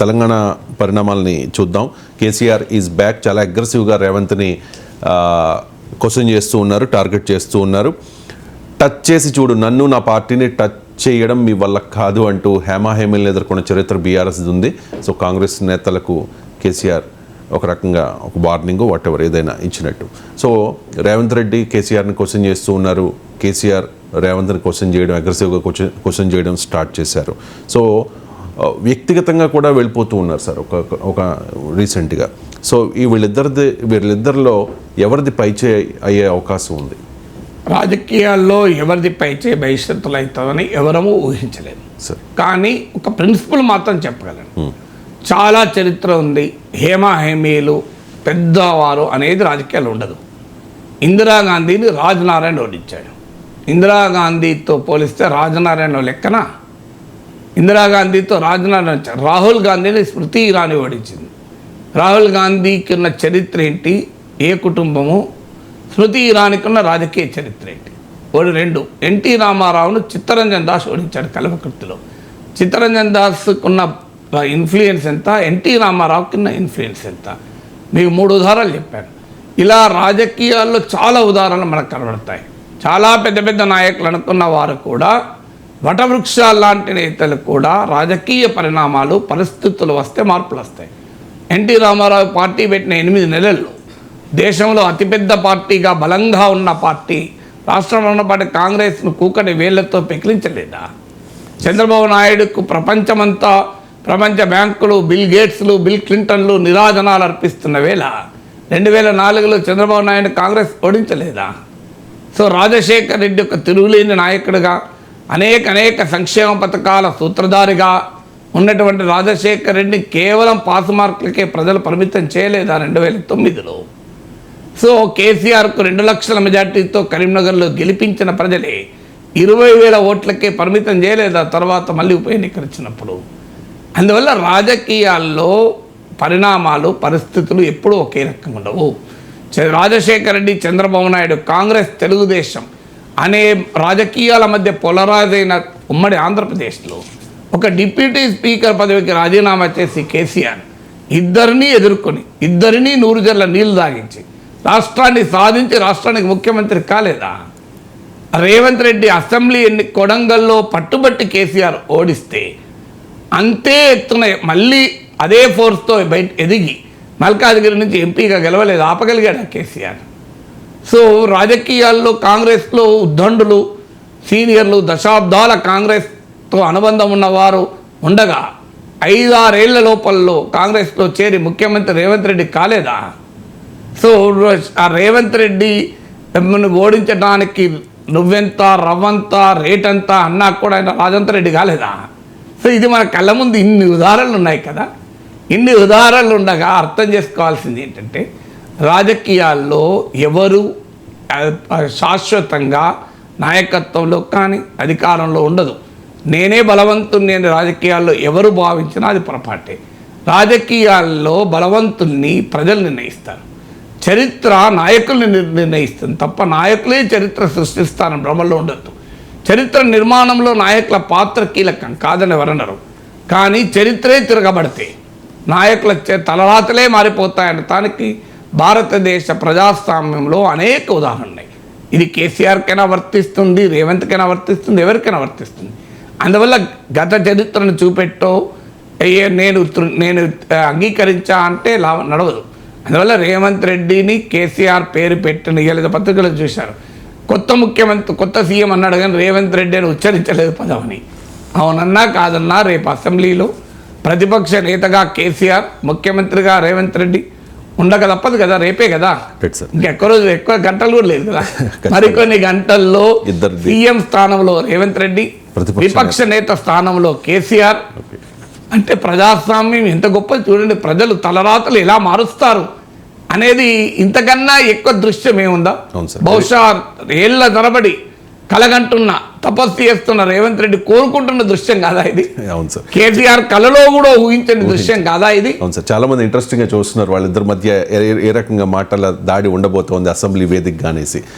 తెలంగాణ పరిణామాలని చూద్దాం. KCR is back చాలా అగ్రెసివ్గా రేవంత్ని క్వశ్చన్ చేస్తూ ఉన్నారు టార్గెట్ చేస్తూ ఉన్నారు. టచ్ చేసి చూడు నన్ను నా పార్టీని టచ్ చేయడం మీ వల్ల కాదు అంటూ హేమా ఎదుర్కొన్న చరిత్ర బీఆర్ఎస్ ఉంది. సో కాంగ్రెస్ నేతలకు కేసీఆర్ ఒక రకంగా ఒక వార్నింగ్ వాట్ ఎవర్ ఏదైనా ఇచ్చినట్టు. సో రేవంత్ రెడ్డి కేసీఆర్ని క్వశ్చన్ చేస్తూ ఉన్నారు. కేసీఆర్ రేవంత్ని క్వశ్చన్ చేయడం అగ్రెసివ్గా క్వశ్చన్ క్వశ్చన్ చేయడం స్టార్ట్ చేశారు. సో వ్యక్తిగతంగా కూడా వెళ్ళిపోతూ ఉన్నారు సార్ ఒక ఒక రీసెంట్గా. సో ఈ వీళ్ళిద్దరిది వీళ్ళిద్దరిలో ఎవరిది పైచే అయ్యే అవకాశం ఉంది? రాజకీయాల్లో ఎవరిది పైచే భవిష్యత్తులో అవుతుందని ఎవరము ఊహించలేదు. సార్. కానీ ఒక ప్రిన్సిపల్ మాత్రం చెప్పగలను. చాలా చరిత్ర ఉంది. హేమా హేమీలు పెద్దవారు అనేది రాజకీయాలు ఉండదు. ఇందిరాగాంధీని రాజనారాయణ ఓడించాడు. ఇందిరాగాంధీతో పోలిస్తే రాజనారాయణ లెక్కన? ఇందిరాగాంధీతో రాజనారాయణ వచ్చాడు రాహుల్ గాంధీని స్మృతి ఇరానీ ఓడించింది. రాహుల్ గాంధీకి ఉన్న చరిత్ర ఏంటి? ఏ కుటుంబము? స్మృతి ఇరానీకి ఉన్న రాజకీయ చరిత్ర ఏంటి? ఓడి రెండు. ఎన్టీ రామారావును చిత్తరంజన్ దాస్ ఓడించాడు కల్వకుర్తిలో చిత్తరంజన్ దాస్కున్న ఇన్ఫ్లుయెన్స్ ఎంత? ఎన్టీ రామారావుకి ఉన్న ఇన్ఫ్లుయెన్స్ ఎంత? మీకు మూడు ఉదాహరణలు చెప్పాను. ఇలా రాజకీయాల్లో చాలా ఉదాహరణలు మనకు కనబడతాయి. చాలా పెద్ద పెద్ద నాయకులు అనుకున్న వారు కూడా వటవృక్షాలు లాంటి నేతలు కూడా రాజకీయ పరిణామాలు పరిస్థితులు వస్తే మార్పులు వస్తాయి. ఎన్టీ రామారావు పార్టీ పెట్టిన ఎనిమిది నెలల్లో దేశంలో అతిపెద్ద పార్టీగా బలంగా ఉన్న పార్టీ రాష్ట్రంలో ఉన్నపాటి కాంగ్రెస్ను కూకటి వేళ్ళతో పెకిలించలేదా? చంద్రబాబు నాయుడుకు ప్రపంచమంతా ప్రపంచ బ్యాంకులు బిల్ గేట్స్లు బిల్ క్లింటన్లు నిరాజనాలు అర్పిస్తున్న వేళ రెండు వేల నాలుగులో చంద్రబాబు నాయుడు కాంగ్రెస్ ఓడించలేదా? సో రాజశేఖర్ రెడ్డి ఒక తిరుగులేని నాయకుడిగా అనేక అనేక సంక్షేమ పథకాల సూత్రధారిగా ఉన్నటువంటి రాజశేఖర్ రెడ్డిని కేవలం పాస్ మార్కులకే ప్రజలు పరిమితం చేయలేదా రెండు వేల తొమ్మిదిలో. సో కేసీఆర్కు రెండు లక్షల మెజార్టీతో కరీంనగర్లో గెలిపించిన ప్రజలే ఇరవై వేల ఓట్లకే పరిమితం చేయలేదా తర్వాత మళ్ళీ ఉప ఎన్నికలు వచ్చినప్పుడు. అందువల్ల రాజకీయాల్లో పరిణామాలు పరిస్థితులు ఎప్పుడూ ఒకే రకంగా ఉండవు. చ- రాజశేఖర రెడ్డి చంద్రబాబు నాయుడు కాంగ్రెస్ తెలుగుదేశం అనే రాజకీయాల మధ్య పొలరైజ్ అయిన ఉమ్మడి ఆంధ్రప్రదేశ్లో ఒక డిప్యూటీ స్పీకర్ పదవికి రాజీనామా చేసి కేసీఆర్ ఇద్దరినీ ఎదుర్కొని ఇద్దరినీ నూరు జల్ల నీళ్ళు తాగించి రాష్ట్రాన్ని సాధించి రాష్ట్రానికి ముఖ్యమంత్రి కాలేదా? రేవంత్ రెడ్డి అసెంబ్లీ ఎన్ని కొడంగల్లో పట్టుబట్టి కేసీఆర్ ఓడిస్తే అంతే ఎత్తున మళ్ళీ అదే ఫోర్స్తో బయట ఎదిగి మల్కాజ్గిరి నుంచి ఎంపీగా గెలవలేదు ఆపగలిగాడు కేసీఆర్? సో రాజకీయాల్లో కాంగ్రెస్లో ఉద్దండులు సీనియర్లు దశాబ్దాల కాంగ్రెస్తో అనుబంధం ఉన్నవారు ఉండగా ఐదారేళ్ళ లోపల్లో కాంగ్రెస్లో చేరి ముఖ్యమంత్రి రేవంత్ రెడ్డి కాలేదా? సో ఆ రేవంత్ రెడ్డి ఓడించడానికి నువ్వెంత రవ్వంత రేట్ ఎంత అన్నా కూడా ఆయన రాజంత రెడ్డి కాలేదా? సో ఇది మన కళ్ళ ముందు ఇన్ని ఉదాహరణలు ఉన్నాయి కదా. ఇన్ని ఉదాహరణలు ఉండగా అర్థం చేసుకోవాల్సింది ఏంటంటే రాజకీయాల్లో ఎవరు శాశ్వతంగా నాయకత్వంలో కానీ అధికారంలో ఉండదు. నేనే బలవంతుణ్ణి అని రాజకీయాల్లో ఎవరు భావించినా అది పొరపాటే. రాజకీయాల్లో బలవంతుణ్ణి ప్రజలు నిర్ణయిస్తారు. చరిత్ర నాయకుల్ని నిర్ణయిస్తుంది తప్ప నాయకులే చరిత్ర సృష్టిస్తారని భ్రమలో ఉండొద్దు. చరిత్ర నిర్మాణంలో నాయకుల పాత్ర కీలకం కాదని ఎవరన్నారు కానీ చరిత్రే తిరగబడితే నాయకుల చే- తలరాతలే మారిపోతాయని దానికి భారతదేశ ప్రజాస్వామ్యంలో అనేక ఉదాహరణలు. ఇది కేసీఆర్కైనా వర్తిస్తుంది రేవంత్కైనా వర్తిస్తుంది ఎవరికైనా వర్తిస్తుంది. అందువల్ల గత చరిత్రను చూపెట్టో అయ్యే నేను నేను అంగీకరించా అంటే లా నడవదు. అందువల్ల రేవంత్ రెడ్డిని కేసీఆర్ పేరు పెట్టిన ఇవాళ పత్రికలు చూశారు. కొత్త ముఖ్యమంత్రి కొత్త సీఎం అన్నాడు కానీ రేవంత్ రెడ్డి అని ఉచ్చరించలేదు పదవని. అవునన్నా కాదన్నా రేపు అసెంబ్లీలో ప్రతిపక్ష నేతగా కేసీఆర్ ముఖ్యమంత్రిగా రేవంత్ రెడ్డి ఉండక తప్పదు కదా రేపే కదా. ఇంకెక్కువ రోజులు ఎక్కువ గంటలు కూడా లేదు కదా. మరికొన్ని గంటల్లో. సీఎం స్థానంలో రేవంత్ రెడ్డి విపక్ష నేత స్థానంలో కేసీఆర్. అంటే ప్రజాస్వామ్యం ఎంత గొప్ప చూడండి ప్రజలు తలరాతలు ఎలా మారుస్తారు అనేది ఇంతకన్నా ఎక్కువ దృశ్యం ఏముందా. బహుశా ఏళ్ళ తరబడి కలగంటున్న తపస్సు చేస్తున్న రేవంత్ రెడ్డి కోరుకుంటున్న దృశ్యం కాదా ఇది? అవును సార్. కేసీఆర్ కలలో కూడా ఊహించని దృశ్యం కాదా ఇది? అవును సార్. చాలా మంది ఇంట్రెస్టింగ్గా చూస్తున్నారు. వాళ్ళిద్దరి మధ్య ఏ- ఏ రకంగా మాటల దాడి ఉండబోతోంది అసెంబ్లీ వేదికగా అనేసి.